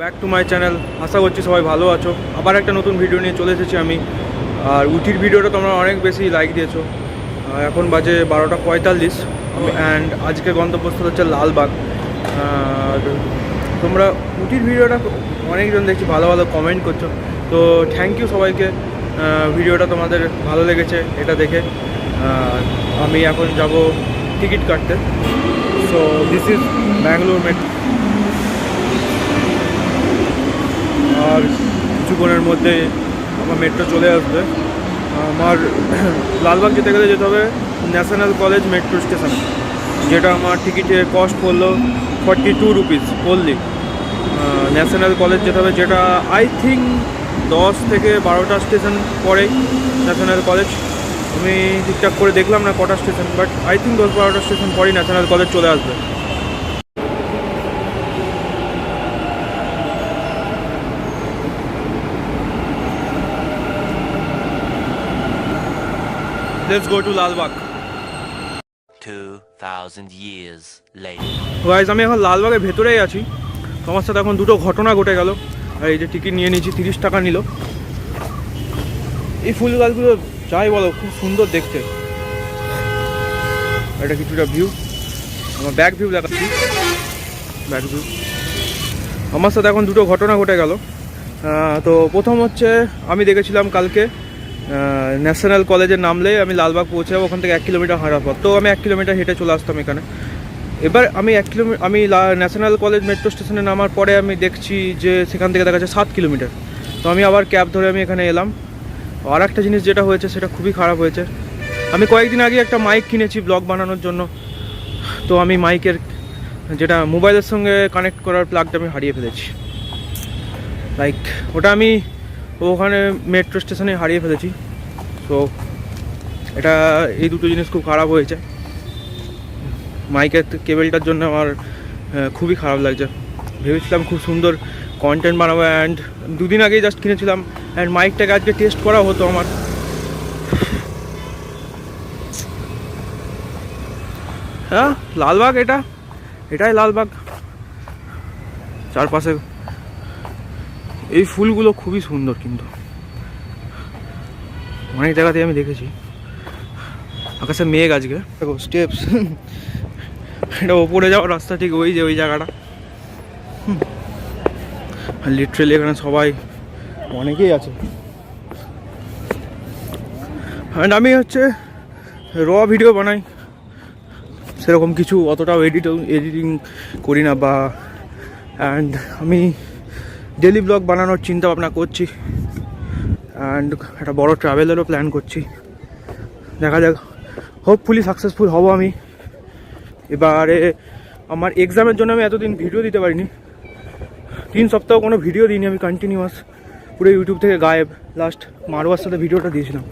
Back to my channel আশা করছি সবাই ভালো আছো। আবার একটা নতুন ভিডিও নিয়ে চলে এসেছি আমি। আর উটির ভিডিওটা তোমরা অনেক বেশি লাইক দিয়েছ। এখন বাজে বারোটা পঁয়তাল্লিশ। অ্যান্ড আজকে গন্তব্যস্থল হচ্ছে লালবাগ। আর তোমরা উটির ভিডিওটা অনেকজন দেখছি ভালো ভালো কমেন্ট করছ। তো থ্যাংক ইউ সবাইকে। ভিডিওটা তোমাদের ভালো লেগেছে এটা দেখে। আমি এখন যাব টিকিট কাটতে। So this is Bangalore metro আর কিছুক্ষণের মধ্যে আমার মেট্রো চলে আসবে। আমার লালবাগ যেতে গেলে যেতে হবে ন্যাশনাল কলেজ মেট্রো স্টেশন, যেটা আমার টিকিটের কস্ট পড়ল ফর্টি টু রুপিস পড়লি ন্যাশনাল কলেজ যেতে হবে, যেটা আই থিঙ্ক দশ থেকে বারোটা স্টেশন পরে ন্যাশনাল কলেজ। আমি ঠিকঠাক করে দেখলাম না কটা স্টেশন বাট আই থিঙ্ক দশ বারোটা স্টেশন পরেই ন্যাশনাল কলেজ চলে আসবে। Let's go to Lalbagh 2,000 years later. Guys আমি এখন লালবাগের ভেতরেই আছি। তোমার সাথে এখন দুটো ঘটনা ঘটে গেল। আর এই যে টিকিট নিয়ে নিয়েছি তিরিশ টাকা নিল। এই ফুল গাছগুলো যাই বলো খুব সুন্দর দেখতে। এটা কিছুটা ভিউ আমার ব্যাক ভিউ দেখাচ্ছি। ব্যাক ভিউ আমার সাথে এখন দুটো ঘটনা ঘটে গেল। তো প্রথম হচ্ছে আমি দেখেছিলাম কালকে ন্যাশনাল কলেজের নামলে আমি লালবাগ পৌঁছে যাব ওখান থেকে এক কিলোমিটার হাঁটার পর তো আমি এক কিলোমিটার হেঁটে চলে আসতাম এখানে। এবার আমি এক কিলোমিটার আমি ন্যাশনাল কলেজ মেট্রো স্টেশনে নামার পরে আমি দেখছি যে সেখান থেকে দেখা যাচ্ছে সাত কিলোমিটার। তো আমি আবার ক্যাব ধরে আমি এখানে এলাম। আর একটা জিনিস যেটা হয়েছে, সেটা খুবই খারাপ হয়েছে। আমি কয়েকদিন আগে একটা মাইক কিনেছি ব্লগ বানানোর জন্য। তো আমি মাইকের যেটা মোবাইলের সঙ্গে কানেক্ট করার প্লাগটা আমি হারিয়ে ফেলেছি। লাইক ওটা আমি ওখানে মেট্রো স্টেশনে হারিয়ে ফেলেছি। তো এটা এই দুটো জিনিস খুব খারাপ হয়েছে। মাইকের কেবেলটার জন্য আমার খুবই খারাপ লাগছে। ভেবেছিলাম খুব সুন্দর কন্টেন্ট বানাবো অ্যান্ড দুদিন আগেই জাস্ট কিনেছিলাম। অ্যান্ড মাইকটাকে আজকে টেস্ট করা হতো আমার। হ্যাঁ লালবাগ এটা। এটাই লালবাগ। চারপাশে এই ফুলগুলো খুবই সুন্দর কিন্তু। অনেক জায়গাতেই আমি দেখেছি। আকাশে মেঘ আজকে। দেখো স্টেপস এটা ওপরে যাওয়ার রাস্তা ঠিক ওই যে, ওই জায়গাটা। আর লিটারেলি এখানে সবাই, অনেকেই আছে। অ্যান্ড আমি হচ্ছে র ভিডিও বানাই। সেরকম কিছু অতটাও এডিট এডিটিং করি না বা অ্যান্ড আমি ডেলি ব্লগ বানানোর চিন্তা ভাবনা করছি। অ্যান্ড একটা বড় ট্রাভেলেরও প্ল্যান করছি। দেখা যাক। হোপফুলি সাকসেসফুল হব আমি। এবারে আমার এক্সামের জন্য আমি এতদিন ভিডিও দিতে পারিনি। তিন সপ্তাহ কোনো ভিডিও দিইনি আমি কন্টিনিউয়াস পুরো ইউটিউব থেকে গায়েব। লাস্ট মারোয়ার সাথে ভিডিওটা দিয়েছিলাম।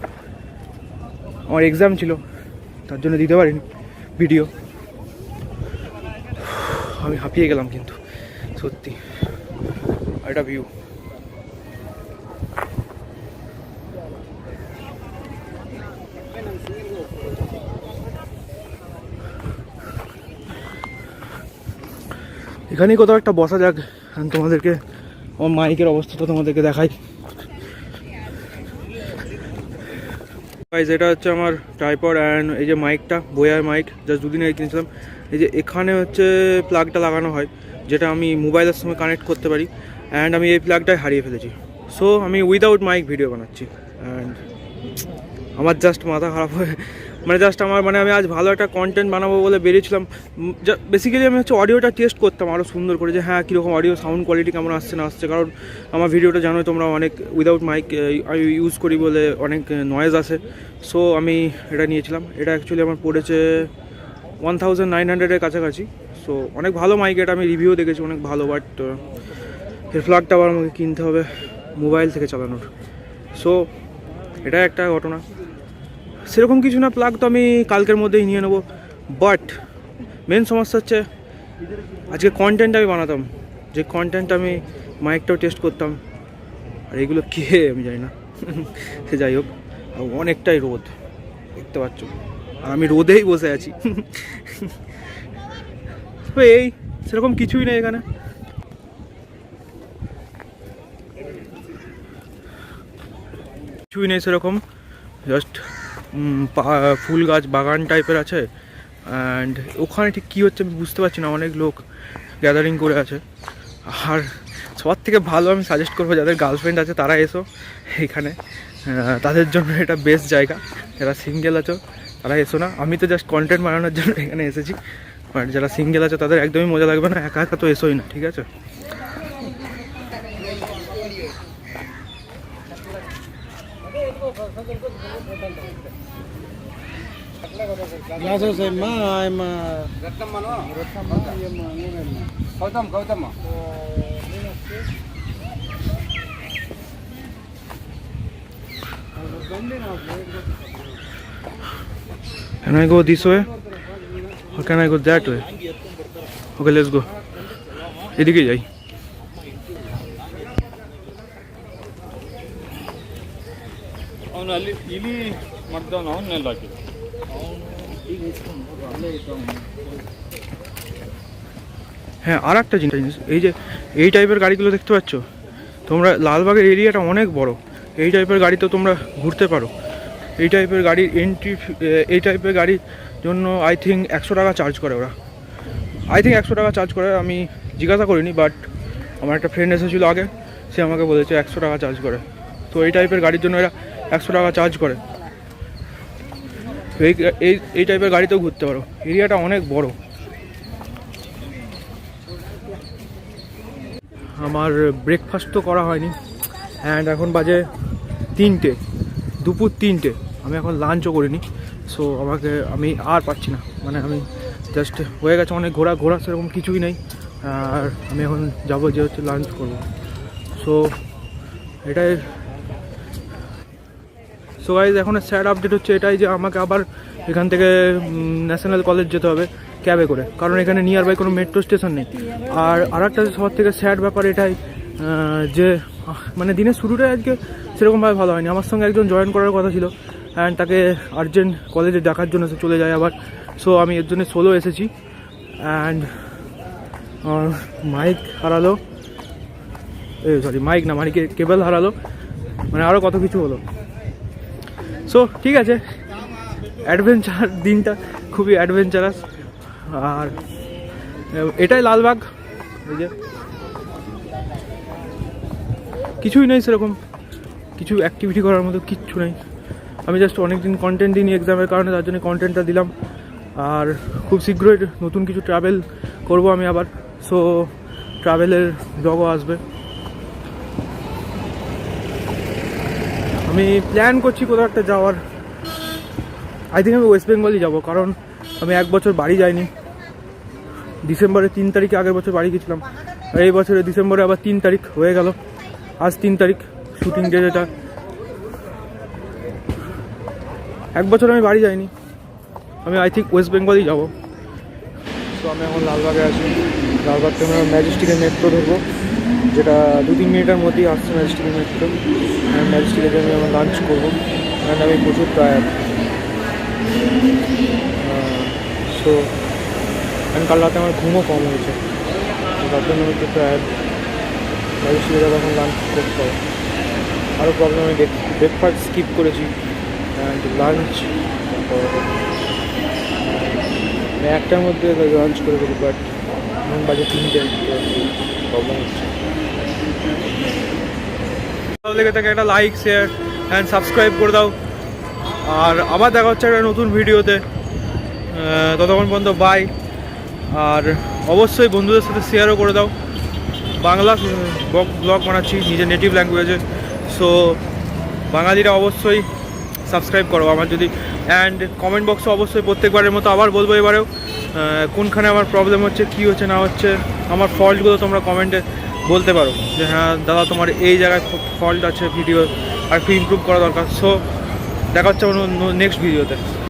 আমার এক্সাম ছিল। তার জন্য দিতে পারিনি ভিডিও আমি হাঁপিয়ে গেলাম কিন্তু। সত্যি। এটা ভিউ এখানেই কোথাও একটা বসা যাক তোমাদেরকে আমার মাইকের অবস্থাটা তোমাদেরকে দেখাই। গাইজ এটা হচ্ছে আমার ট্রাইপড অ্যান্ড এই যে মাইকটা বয়ার মাইক জাস্ট দুদিন আগে কিনেছিলাম। এই যে এখানে হচ্ছে প্লাগটা লাগানো হয় যেটা আমি মোবাইলের সঙ্গে কানেক্ট করতে পারি। অ্যান্ড আমি এই প্লাগটাই হারিয়ে ফেলেছি। সো আমি উইদাউট মাইক ভিডিও বানাচ্ছি। অ্যান্ড আমার জাস্ট মাথা খারাপ হয়ে মানে জাস্ট আমার মানে আমি আজ ভালো একটা কন্টেন্ট বানাবো বলে বেরিয়েছিলাম। বেসিক্যালি আমি হচ্ছে অডিওটা টেস্ট করতাম আরও সুন্দর করে যে হ্যাঁ কীরকম অডিও সাউন্ড কোয়ালিটি কেমন আসছে, না আসছে। কারণ আমার ভিডিওটা জানোই তোমরা অনেক উইদাউট মাইক আমি ইউজ করি বলে অনেক নয়েজ আসে। সো আমি এটা নিয়েছিলাম। এটা অ্যাকচুয়ালি আমার পড়েছে ওয়ান থাউজেন্ড নাইন হান্ড্রেডের কাছাকাছি। সো অনেক ভালো মাইক এটা আমি রিভিউ দেখেছি, অনেক ভালো। বাট এর ফ্ল্যাগটা আবার আমাকে কিনতে হবে মোবাইল থেকে চালানোর। সো এটা একটা ঘটনা। সেরকম কিছু না প্লাগ তো আমি কালকের মধ্যেই নিয়ে নেব। বাট মেন সমস্যা হচ্ছে, আজকে কন্টেন্ট আমি বানাতাম। যে কন্টেন্ট আমি মাইকটাও টেস্ট করতাম। আর এগুলো কে, আমি জানি না। সে যাই হোক অনেকটাই রোদ, দেখতে পাচ্ছ। আর আমি রোদেই বসে আছি। এই, সেরকম কিছুই নেই এখানে। কিছুই নেই সেরকম। জাস্ট ফুল গাছ বাগান টাইপের আছে। অ্যান্ড ওখানে ঠিক কী হচ্ছে আমি বুঝতে পারছি না, অনেক লোক গ্যাদারিং করে আছে। আর সবার থেকে ভালো আমি সাজেস্ট করব যাদের গার্লফ্রেন্ড আছে তারা এসো এখানে। তাদের জন্য এটা বেস্ট জায়গা। যারা সিঙ্গেল আছো, তারা এসো না। আমি তো জাস্ট কন্টেন্ট বানানোর জন্য এখানে এসেছি। বাট যারা সিঙ্গেল আছে, তাদের একদমই মজা লাগবে না। একা একা তো এসোই না, ঠিক আছে? గ్లాసెస్ అమ్మా ఆయమ్మ రత్నమ్మను Ratnamma Gautam Gautamma Can I go this way? Or can I go that way? Okay, let's go. इधर के जाइए ಅವನು ಅಲ್ಲಿ ಇಲಿ ಮಾಡ್ದವನು ಅವನ್ನೆಲ್ಲ ಹಾಕಿದ್ರು হ্যাঁ আর একটা জিনিস, এই যে এই টাইপের গাড়িগুলো দেখতে পাচ্ছ? তোমরা লালবাগের এরিয়াটা অনেক বড়। এই টাইপের গাড়িতে তোমরা ঘুরতে পারো। এই টাইপের গাড়ির এন্ট্রি এই টাইপের গাড়ির জন্য আই থিঙ্ক একশো টাকা চার্জ করে ওরা। আই থিঙ্ক একশো টাকা চার্জ করে, আমি জিজ্ঞাসা করিনি বাট আমার একটা ফ্রেন্ড এসেছিল আগে। সে আমাকে বলেছে একশো টাকা চার্জ করে। তো এই টাইপের গাড়ির জন্য এরা একশো টাকা চার্জ করে। এই এই এই টাইপের গাড়িতেও ঘুরতে পারো। এরিয়াটা অনেক বড়। আমার ব্রেকফাস্ট তো করা হয়নি। অ্যান্ড এখন বাজে তিনটে, দুপুর তিনটে। আমি এখন লাঞ্চও করিনি। সো আমাকে, আমি আর পাচ্ছি না। মানে আমি জাস্ট হয়ে গেছে অনেক ঘোরা ঘোরা সেরকম কিছুই নেই। আর আমি এখন যাব যে হচ্ছে লাঞ্চ করব। সো এটাই সো গাইজ এখন স্যাড আপডেট হচ্ছে এটাই যে আমাকে আবার এখান থেকে ন্যাশনাল কলেজ যেতে হবে ক্যাবে করে। কারণ এখানে নিয়ার বাই কোনো মেট্রো স্টেশন নেই। আর আর একটা সবার থেকে স্যাড ব্যাপার এটাই যে মানে দিনের শুরুটাই আজকে সেরকমভাবে ভালো হয়নি। আমার সঙ্গে একজন জয়েন করার কথা ছিল অ্যান্ড তাকে আর্জেন্ট কলেজে ডাকার জন্য সে চলে যায় আবার। সো আমি এর জন্য সোলো এসেছি অ্যান্ড মাইক হারালো। সরি মাইক না মানে কেবল হারালো। মানে আরও কত কিছু হলো। সো ঠিক আছে। অ্যাডভেঞ্চার দিনটা খুবই অ্যাডভেঞ্চারাস আর এটাই লালবাগ। এই যে। কিছুই নেই সেরকম। কিছু অ্যাক্টিভিটি করার মতো কিচ্ছু নেই। আমি জাস্ট অনেকদিন কন্টেন্ট দিইনি এক্সামের কারণে, তার জন্য কন্টেন্টটা দিলাম। আর খুব শীঘ্রই নতুন কিছু ট্রাভেল করব আমি আবার। সো ট্রাভেলের ব্লগও আসবে। আমি প্ল্যান করছি কোথাও একটা যাওয়ার। আই থিঙ্ক আমি ওয়েস্ট বেঙ্গলই যাব, কারণ আমি এক বছর বাড়ি যাইনি। ডিসেম্বরের তিন তারিখে, আগের বছর বাড়ি গেছিলাম। আর এই বছরে ডিসেম্বরে আবার তিন তারিখ হয়ে গেল। আজ তিন তারিখ শুটিং ডে যেটা। এক বছর আমি বাড়ি যাইনি। আমি আই থিঙ্ক ওয়েস্ট বেঙ্গলই যাব। তো আমি এখন লালবাগে আছি। লালবাগ থেকে আমরা ম্যাজেস্টিকের মেট্রো ধরবো। যেটা দু তিন মিনিটের মধ্যেই আসছে ম্যাজেস্টিকের মেট্রো ম্যাজেস্টিকে আমি আমার লাঞ্চ করব কারণ আমি প্রচুর টায়ার সো কারণ কাল রাতে আমার ঘুমও কম হয়েছে। তার জন্য আমি একটু টায়ার ম্যাজেস্টিকে যাব এখন লাঞ্চ করতে হবে। আরও প্রবলেম আমি ব্রেকফাস্ট স্কিপ করেছি অ্যান্ড লাঞ্চ আমি একটার মধ্যে লাঞ্চ করে দেবো বাট এখন বাজে তিনটে প্রবলেম হচ্ছে। ভালো লেগে থাকে একটা লাইক শেয়ার অ্যান্ড সাবস্ক্রাইব করে দাও। আর আবার দেখা হচ্ছে একটা নতুন ভিডিওতে। ততক্ষণ পর্যন্ত বাই আর অবশ্যই বন্ধুদের সাথে শেয়ারও করে দাও। বাংলা ব্লগ বানাচ্ছি, নিজের নেটিভ ল্যাঙ্গুয়েজে সো বাঙালিরা অবশ্যই সাবস্ক্রাইব করো। আমার যদি অ্যান্ড কমেন্ট বক্সে অবশ্যই প্রত্যেকবারের মতো আবার বলব এবারেও কোনখানে আমার প্রবলেম হচ্ছে, কী হচ্ছে, না হচ্ছে, আমার ফল্টগুলো তোমরা কমেন্টে বলতে পারো যে হ্যাঁ দাদা, তোমার এই জায়গায় ফল্ট আছে ভিডিও আর একটু ইম্প্রুভ করা দরকার। সো দেখা হচ্ছে নেক্সট ভিডিওতে